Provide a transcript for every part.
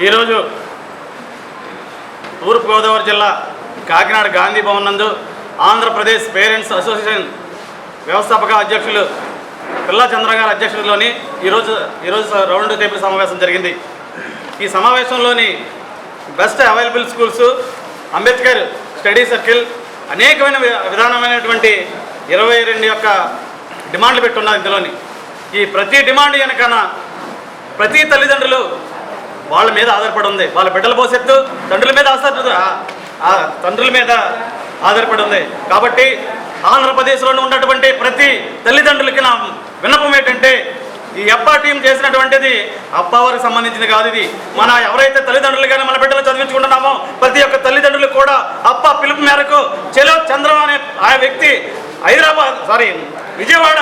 ఈరోజు తూర్పుగోదావరి జిల్లా కాకినాడ గాంధీ భవన్ నందు ఆంధ్రప్రదేశ్ పేరెంట్స్ అసోసియేషన్ వ్యవస్థాపక అధ్యక్షులు పిల్లా చంద్ర గారి అధ్యక్షతలోని ఈరోజు ఈరోజు రౌండ్ టేబుల్ సమావేశం జరిగింది. ఈ సమావేశంలోని best available schools Ambedkar study circle అనేకమైన వి- విధానమైనటువంటి ఇరవై రెండు యొక్క డిమాండ్లు పెట్టున్నారు ఇందులోని. ఈ ప్రతి డిమాండ్ వెనకన ప్రతి తల్లిదండ్రులు వాళ్ళ మీద ఆధారపడి ఉంది వాళ్ళ బిడ్డల భవిష్యత్తు తండ్రుల మీద ఆధారపడి ఆ- తండ్రుల మీద ఆధారపడి ఉంది కాబట్టి ఆంధ్రప్రదేశ్లో ఉన్నటువంటి ప్రతి తల్లిదండ్రులకి నా విన్నపం ఏంటంటే ఈ అప్పా టీం చేసినటువంటిది అప్పా వారికి సంబంధించింది కాదు ఇది. మన ఎవరైతే తల్లిదండ్రులు కానీ మన బిడ్డలు చదివించుకుంటున్నామో ప్రతి ఒక్క తల్లిదండ్రులు కూడా అప్ప పిలుపు మేరకు చెలో చంద్రం అనే ఆ వ్యక్తి హైదరాబాద్ సారీ విజయవాడ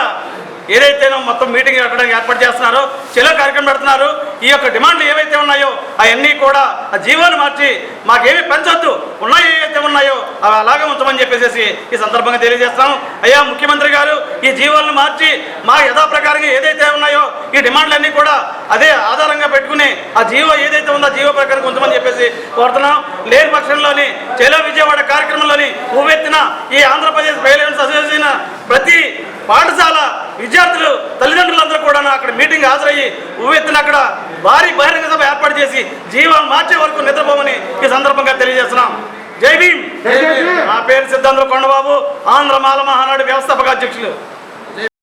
ఏదైతేనో మొత్తం మీటింగ్ అక్కడ ఏర్పాటు చేస్తున్నారో చెలో కార్యక్రమం పెడుతున్నారు ఈ యొక్క డిమాండ్లు ఏవైతే ఉన్నాయో అవన్నీ కూడా ఆ జీవాలు మార్చి మాకేమి పెంచొద్దు ఉన్నాయి ఏవైతే ఉన్నాయో అవి అలాగే ఉంచమని చెప్పేసి ఈ సందర్భంగా తెలియజేస్తాం అయ్యా ముఖ్యమంత్రి గారు ఈ జీవాలను మార్చి మా యథాప్రకారంగా ఏదైతే ఉన్నాయో ఈ డిమాండ్లన్నీ కూడా అదే ఆధారంగా పెట్టుకుని ఆ జీవో ఏదైతే ఉందో జీవో ప్రకారం ఉంచమని చెప్పేసి కోరుతున్నాం. లేని పక్షంలోని చెలో విజయవాడ కార్యక్రమంలోని ఉవ్వెత్తిన ఈ ఆంధ్రప్రదేశ్ పేరెంట్స్ అసోసియేషన్ ప్రతి పాఠశాల విద్యార్థులు తల్లిదండ్రులందరూ కూడా అక్కడ మీటింగ్ హాజరయ్యి ఉవ్వెత్తిన అక్కడ భారీ బహిరంగ సభ ఏర్పాటు చేసి జీవాలు మార్చే వరకు నిద్రపోమని ఈ సందర్భంగా తెలియజేస్తున్నాం. జై భీమ్! నా పేరు సిద్ధాంధ్ర కొండబాబు ఆంధ్ర మాల మహానాడు వ్యవస్థాపక అధ్యక్షులు.